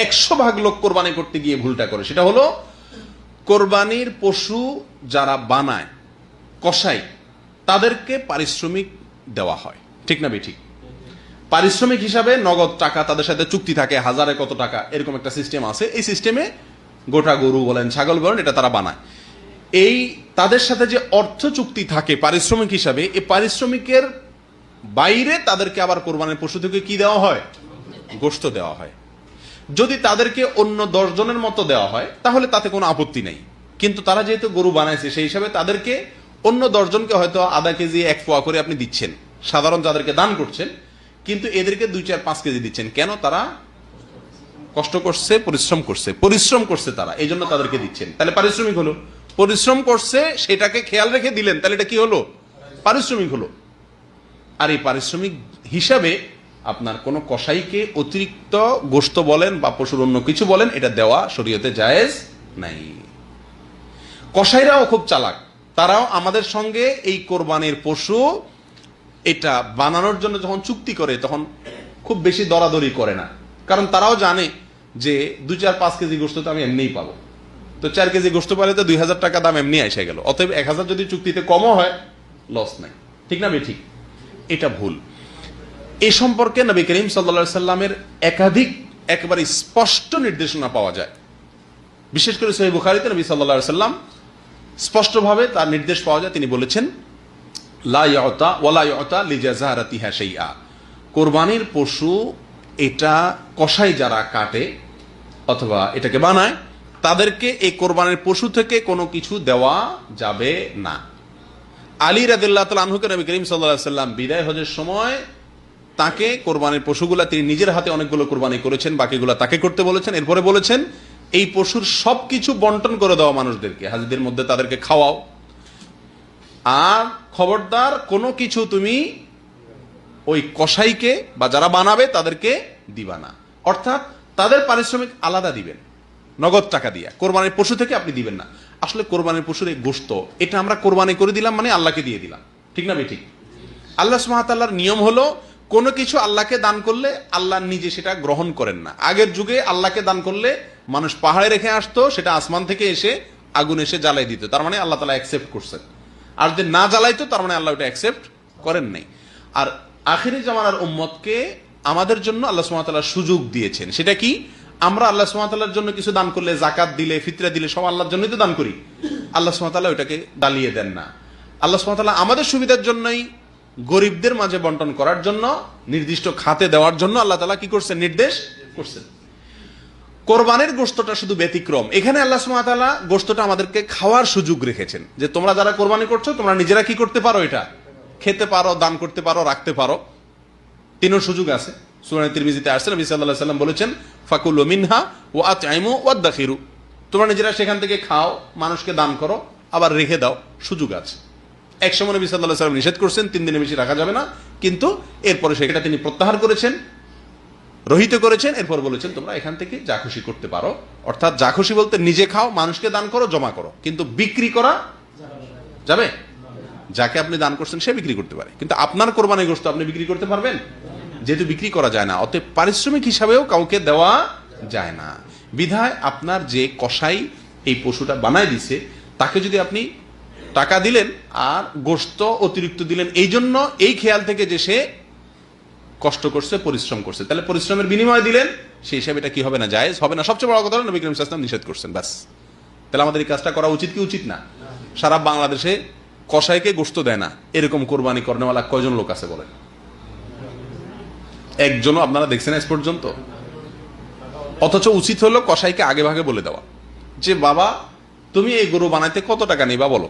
একশো ভাগ লোক কোরবানি করতে গিয়ে ভুলটা করে। সেটা হলো, কোরবানির পশু যারা বানায় কসাই তাদেরকে পারিশ্রমিক দেওয়া হয়। ঠিক না বেঠিক? পারিশ্রমিক হিসাবে নগদ টাকা তাদের সাথে চুক্তি থাকে, হাজারে কত টাকা, এরকম একটা সিস্টেম আছে। এই সিস্টেমে গোটা গরু বলেন, ছাগল বলেন, এটা তারা বানায়। এই তাদের সাথে যে অর্থ চুক্তি থাকে পারিশ্রমিক হিসাবে, এই পারিশ্রমিকের বাইরে তাদেরকে আবার কোরবানির পশু থেকে কি দেওয়া হয়? গোশত দেওয়া হয়। যদি তাদেরকে অন্য দশ জনের মতো দেওয়া হয়, তাহলে তাতে কোনো আপত্তি নেই। কিন্তু তারা যেহেতু গরু বানাইছে, সেই হিসাবে তাদেরকে অন্য দশজনকে হয়তো আধা কেজি, এক পোয়া করে আপনি দিচ্ছেন। সাধারণ যাদেরকে দান করছেন, কিন্তু এদেরকে দুই চার পাঁচ কেজি দিচ্ছেন। কেন? তারা কষ্ট করছে, পরিশ্রম করছে। পরিশ্রম করছে তারা, এই জন্য তাদেরকে দিচ্ছেন। তাহলে পারিশ্রমিক হলো। পরিশ্রম করছে, সেটাকে খেয়াল রেখে দিলেন, তাহলে এটা কি হলো? পারিশ্রমিক হলো। আর এই পারিশ্রমিক হিসাবে আপনার কোনো কসাইকে অতিরিক্ত গোস্ত বলেন বা পশুর অন্য কিছু বলেন, এটা দেওয়া শরীয়তে জায়েজ নাই। কসাইরাও খুব চালাক। তারাও আমাদের সঙ্গে এই কোরবানির পশু এটা বানানোর জন্য যখন চুক্তি করে, তখন খুব বেশি দরাদরি করে না। কারণ তারাও জানে যে দুই চার পাঁচ কেজি গোস্ত তো আমি এমনিই পাবো। তো চার কেজি গোস্ত পালে তো দুই হাজার টাকা দাম এমনি এসে গেল। অতএব এক হাজার যদি চুক্তিতে কমও হয় লস নাই। ঠিক না বে ঠিক? এটা ভুল। এ সম্পর্কে নবী করিম সাল্লা সাল্লামের একাধিক একেবারে স্পষ্ট নির্দেশনা পাওয়া যায়। বিশেষ করে সহি বুখারিতে নবী সাল্লা সাল্লাম স্পষ্টভাবে তার নির্দেশ পাওয়া যায়। তিনি বলেছেন, লা ইয়তা ওয়ালা ইয়তা লিজাজারাতিহা শাইআ। কোরবানির পশু এটা কষাই যারা কাটে অথবা এটাকে বানায়, তাদেরকে এই কোরবানির পশু থেকে কোনো কিছু দেওয়া যাবে না। আলী রাদিল্লাহ তাল আনহুকে নবী করিম সাল্লাহ সাল্লাম বিদায় হজের সময় তাকে কোরবানির পশুগুলা তিনি নিজের হাতে অনেকগুলো কোরবানি করেছেন, বাকিগুলো তাকে করতে বলেছেন। এরপরে বলেছেন, এই পশুর সবকিছু বন্টন করে দেওয়া মানুষদেরকে, হাজিদের মধ্যে তাদেরকে খাওয়াও। আর খবরদার, কোনো কিছু তুমি ওই কসাইকে বা যারা বানাবে তাদেরকে দিবা না। অর্থাৎ তাদের পারিশ্রমিক আলাদা দিবেন, নগদ টাকা দিয়ে। কোরবানির পশু থেকে আপনি দিবেন না। আসলে কোরবানির পশুর এই গোস্ত এটা আমরা কোরবানি করে দিলাম মানে আল্লাহকে দিয়ে দিলাম। ঠিক না ঠিক? আল্লাহ সুমাতাল্লাহর নিয়ম হলো কোনো কিছু আল্লাহকে দান করলে আল্লাহ নিজে সেটা গ্রহণ করেন না। আগের যুগে আল্লাহকে দান করলে মানুষ পাহাড়ে রেখে আসতো, সেটা আসমান থেকে এসে আগুন এসে জ্বালাই দিত। তার মানে আল্লাহ তালা অ্যাকসেপ্ট করছেন। আর যদি না জ্বালাইতো, তার মানে আল্লাহ ওটা অ্যাকসেপ্ট করেন নাই। আর আখিরি জামানার উম্মতকে আমাদের জন্য আল্লাহ সুমাতাল্লাহ সুযোগ দিয়েছেন। সেটা কি? আমরা আল্লাহ সুমাতাল্লাহর জন্য কিছু দান করলে জাকাত দিলে, ফিতরা দিলে, সব আল্লাহর জন্যই তো দান করি। আল্লাহ সুমাতাল্লাহ ওটাকে ডালিয়ে দেন না। আল্লাহ সুমাতাল্লাহ আমাদের সুবিধার জন্যই গরিবদের মাঝে বন্টন করার জন্য, নির্দিষ্ট খাতে দেওয়ার জন্য আল্লাহ তালা কি করছেন? নির্দেশ করছেন। কোরবানের গোস্তটা শুধু ব্যতিক্রম। এখানে আল্লাহ সুমাতালা গোস্তটা আমাদেরকে খাওয়ার সুযোগ রেখেছেন যে তোমরা যারা কোরবানি করছ, তোমরা নিজেরা কি করতে পারো এটা? খেতে পারো, দান করতে পারো, রাখতে পারো। তিনও সুযোগ আছে। সুরানি তিরমিজিতে আসছেন নবী সাল্লাহ সাল্লাম বলেছেন, ফাকুল মিনহা ও আতআইমু ওয়াদ্দাখিরু তোমরা নিজেরা সেখান থেকে খাও, মানুষকে দান করো, আবার রেখে দাও, সুযোগ আছে। এক সময় নবী সাল্লাহ সাল্লাম নিষেধ করছেন, তিন দিনের বেশি রাখা যাবে না। কিন্তু এরপরে সেটা তিনি প্রত্যাহার করেছেন, রহিত করেছেন, এরপর বলেছেন, তোমরা এখান থেকে যা খুশি করতে পারো। অর্থাৎ যা খুশি বলতে নিজে খাও, মানুষকে দান করো, জমা করো। কিন্তু বিক্রি করা যাবে? যাকে আপনি দান করছেন, সে বিক্রি করতে পারে। কিন্তু আপনার কোরবানি গোস্ত আপনি বিক্রি করতে পারবেন? যেহেতু বিক্রি করা যায় না, অতএব পারিশ্রমিক হিসাবেও কাউকে দেওয়া যায় না। বিধায় আপনার যে কসাই এই পশুটা বানায় দিছে, তাকে যদি আপনি টাকা দিলেন আর গোস্ত অতিরিক্ত দিলেন। এই জন্য এই খেয়াল থেকে যে সে কষ্ট করছে, পরিশ্রম করছে। তাহলে পরিশ্রমের বিনিময় দিলেন, সেই হিসাবে এটা কি হবে না? জায়েজ হবে না। সবচেয়ে বড় কথা নবী সাল্লাম নিষেধ করছেন, ব্যাস। তাহলে আমাদের এই কাজটা করা উচিত কি উচিত না? সারা বাংলাদেশে কসাইকে গোস্ত দেয় না। এরকম কোরবানি করেনেওয়ালা কয়জন লোক আছে বলেন? একজনও আপনারা দেখছেন আজ পর্যন্ত। অথচ উচিত হলো কসাইকে আগে ভাগে বলে দেওয়া। যে, বাবা, তুমি এই গরু বানাইতে কত টাকা নেই বা বলো?